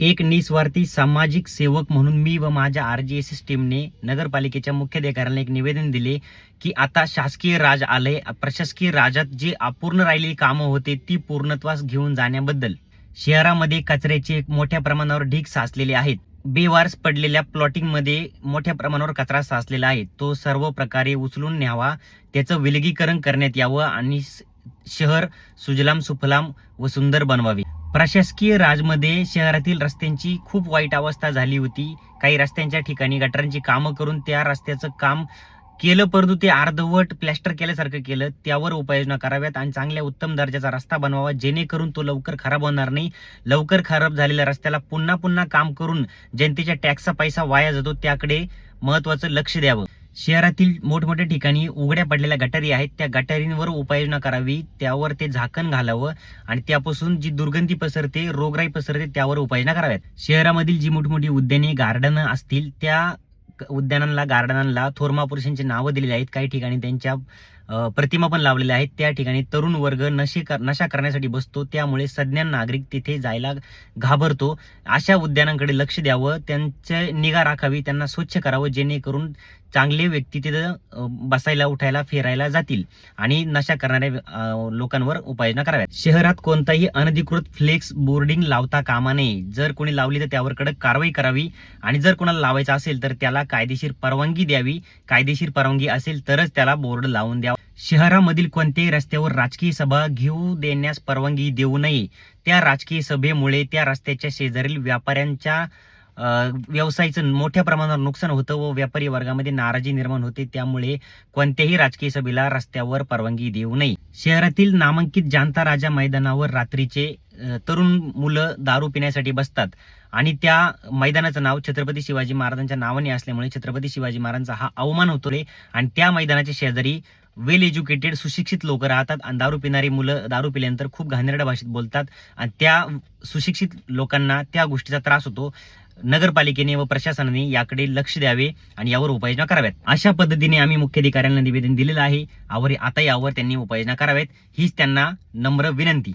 एक निस्वार्थी सामाजिक सेवक म्हणून मी व माझ्या आर जी एस एस टीमने नगरपालिकेच्या मुख्याधिकाऱ्यांना एक निवेदन दिले की आता शासकीय राज आलंय. प्रशासकीय राजात जी अपूर्ण राहिलेली कामं होते ती पूर्णत्वास घेऊन जाण्याबद्दल शहरामध्ये कचऱ्याचे एक मोठ्या प्रमाणावर ढीग साचलेले आहेत. बेवारस पडलेल्या प्लॉटिंगमध्ये मोठ्या प्रमाणावर कचरा साचलेला आहे. तो सर्व प्रकारे उचलून न्यावा त्याचं विलगीकरण करण्यात यावं आणि शहर सुजलाम सुफलाम व सुंदर बनवावे. प्रशासकीय राजमध्ये शहरातील रस्त्यांची खूप वाईट अवस्था झाली होती. काही रस्त्यांच्या ठिकाणी गटारांची कामं करून त्या रस्त्याचं काम केलं परंतु ते अर्धवट प्लॅस्टर केल्यासारखं केलं. त्यावर उपाययोजना कराव्यात आणि चांगल्या उत्तम दर्जाचा रस्ता बनवावा जेणेकरून तो लवकर खराब होणार नाही. लवकर खराब झालेल्या रस्त्याला पुन्हा पुन्हा काम करून जनतेच्या टॅक्सचा पैसा वाया जातो त्याकडे महत्वाचं लक्ष द्यावं. शहरातील मोठमोठ्या ठिकाणी उघड्या पडलेल्या गटारी आहेत. त्या गटारींवर उपाययोजना करावी त्यावर ते झाकण घालावं आणि त्यापासून जी दुर्गंधी पसरते रोगराई पसरते त्यावर उपाययोजना कराव्यात. शहरामधील जी मोठमोठी उद्याने गार्डन असतील त्या क- उद्यानांना गार्डनांना थोरमा पुरुषांची नावं दिलेली आहेत. काही ठिकाणी त्यांच्या प्रतिमा पण लावलेल्या आहेत. त्या ठिकाणी तरुण वर्ग नशे कर नशा करण्यासाठी बसतो. त्यामुळे सज्ञान नागरिक तिथे जायला घाबरतो. अशा उद्यानांकडे लक्ष द्यावं. त्यांचे निगा राखावी. त्यांना स्वच्छ करावं. जेणेकरून चांगले व्यक्ती तिथं बसायला उठायला फिरायला जातील. आणि नशा करणाऱ्या लोकांवर उपाययोजना कराव्यात. शहरात कोणताही अनधिकृत फ्लेक्स बोर्डिंग लावता कामा नये. जर कोणी लावली तर त्यावर कडक कारवाई करावी. आणि जर कोणाला लावायचं असेल तर त्याला कायदेशीर परवानगी द्यावी. कायदेशीर परवानगी असेल तरच त्याला बोर्ड लावून द्यावा. शहरामधील कोणत्याही रस्त्यावर राजकीय सभा घेऊ देण्यास परवानगी देऊ नये. त्या राजकीय सभेमुळे त्या रस्त्याच्या शेजारील व्यापाऱ्यांच्या व्यवसायाचं मोठ्या प्रमाणावर नुकसान होतं व व्यापारी वर्गामध्ये नाराजी निर्माण होते. त्यामुळे कोणत्याही राजकीय सभेला रस्त्यावर परवानगी देऊ नये. शहरातील नामांकित जानता राजा मैदानावर रात्रीचे तरुण मुलं दारू पिण्यासाठी बसतात आणि त्या मैदानाचं नाव छत्रपती शिवाजी महाराजांच्या नावाने असल्यामुळे छत्रपती शिवाजी महाराजांचा हा अवमान होतो रे. आणि त्या मैदानाच्या शेजारी वेल एज्युकेटेड सुशिक्षित लोक राहतात आणि दारू पिणारी मुलं दारू पिल्यानंतर खूप घाणेरड्या भाषेत बोलतात आणि त्या सुशिक्षित लोकांना त्या गोष्टीचा त्रास होतो. नगरपालिकेने व प्रशासनाने याकडे लक्ष द्यावे आणि यावर उपाययोजना कराव्यात. अशा पद्धतीने आम्ही मुख्याधिकाऱ्यांना निवेदन दिलेलं आहे. आवर आता यावर त्यांनी उपाययोजना कराव्यात. हीच त्यांना नम्र विनंती.